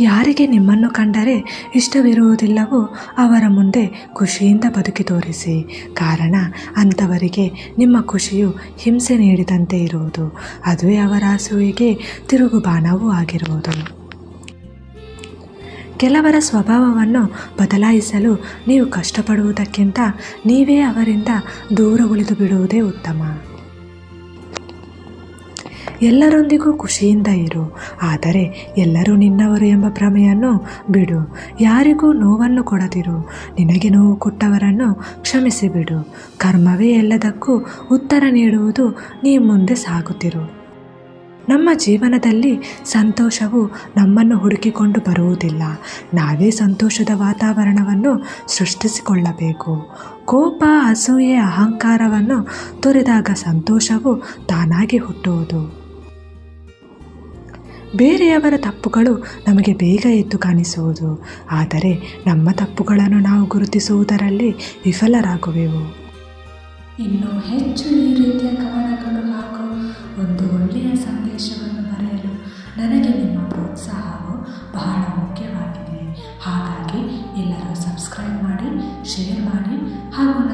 ಯಾರಿಗೆ ನಿಮ್ಮನ್ನು ಕಂಡರೆ ಇಷ್ಟವಿರುವುದಿಲ್ಲವೋ ಅವರ ಮುಂದೆ ಖುಷಿಯಿಂದ ಬದುಕಿ ತೋರಿಸಿ. ಕಾರಣ, ಅಂಥವರಿಗೆ ನಿಮ್ಮ ಖುಷಿಯು ಹಿಂಸೆ ನೀಡಿದಂತೆ ಇರುವುದು. ಅದುವೇ ಅವರ ಅಸೂಯೆಗೆ ತಿರುಗುಬಾಣವೂ ಆಗಿರುವುದು. ಕೆಲವರ ಸ್ವಭಾವವನ್ನು ಬದಲಾಯಿಸಲು ನೀವು ಕಷ್ಟಪಡುವುದಕ್ಕಿಂತ ನೀವೇ ಅವರಿಂದ ದೂರ ಉಳಿದು ಬಿಡುವುದೇ ಉತ್ತಮ. ಎಲ್ಲರೊಂದಿಗೂ ಖುಷಿಯಿಂದ ಇರು. ಆದರೆ ಎಲ್ಲರೂ ನಿನ್ನವರು ಎಂಬ ಭ್ರಮೆಯನ್ನು ಬಿಡು. ಯಾರಿಗೂ ನೋವನ್ನು ಕೊಡದಿರು. ನಿನಗೆ ನೋವು ಕೊಟ್ಟವರನ್ನು ಕ್ಷಮಿಸಿಬಿಡು ಕರ್ಮವೇ ಎಲ್ಲದಕ್ಕೂ ಉತ್ತರ ನೀಡುವುದು ನೀ ಮುಂದೆ ಸಾಗುತ್ತಿರು. ನಮ್ಮ ಜೀವನದಲ್ಲಿ ಸಂತೋಷವು ನಮ್ಮನ್ನು ಹುಡುಕಿಕೊಂಡು ಬರುವುದಿಲ್ಲ. ನಾವೇ ಸಂತೋಷದ ವಾತಾವರಣವನ್ನು ಸೃಷ್ಟಿಸಿಕೊಳ್ಳಬೇಕು. ಕೋಪ, ಅಸೂಯೆ, ಅಹಂಕಾರವನ್ನು ತೊರೆದಾಗ ಸಂತೋಷವು ತಾನಾಗಿ ಹುಟ್ಟುವುದು. ಬೇರೆಯವರ ತಪ್ಪುಗಳು ನಮಗೆ ಬೇಗ ಎದ್ದು ಕಾಣಿಸುವುದು. ಆದರೆ ನಮ್ಮ ತಪ್ಪುಗಳನ್ನು ನಾವು ಗುರುತಿಸುವುದರಲ್ಲಿ ವಿಫಲರಾಗುವೆವು. ಇನ್ನು ಹೆಚ್ಚು ಈ ರೀತಿಯ ಕವನಗಳು ಹಾಗೂ ಒಂದು ಒಳ್ಳೆಯ ಸಂದೇಶವನ್ನು ಬರೆಯಲು ನನಗೆ ನಿಮ್ಮ ಪ್ರೋತ್ಸಾಹವು ಬಹಳ ಮುಖ್ಯವಾಗಿದೆ. ಹಾಗಾಗಿ ಎಲ್ಲರೂ ಸಬ್ಸ್ಕ್ರೈಬ್ ಮಾಡಿ, ಶೇರ್ ಮಾಡಿ ಹಾಗೂ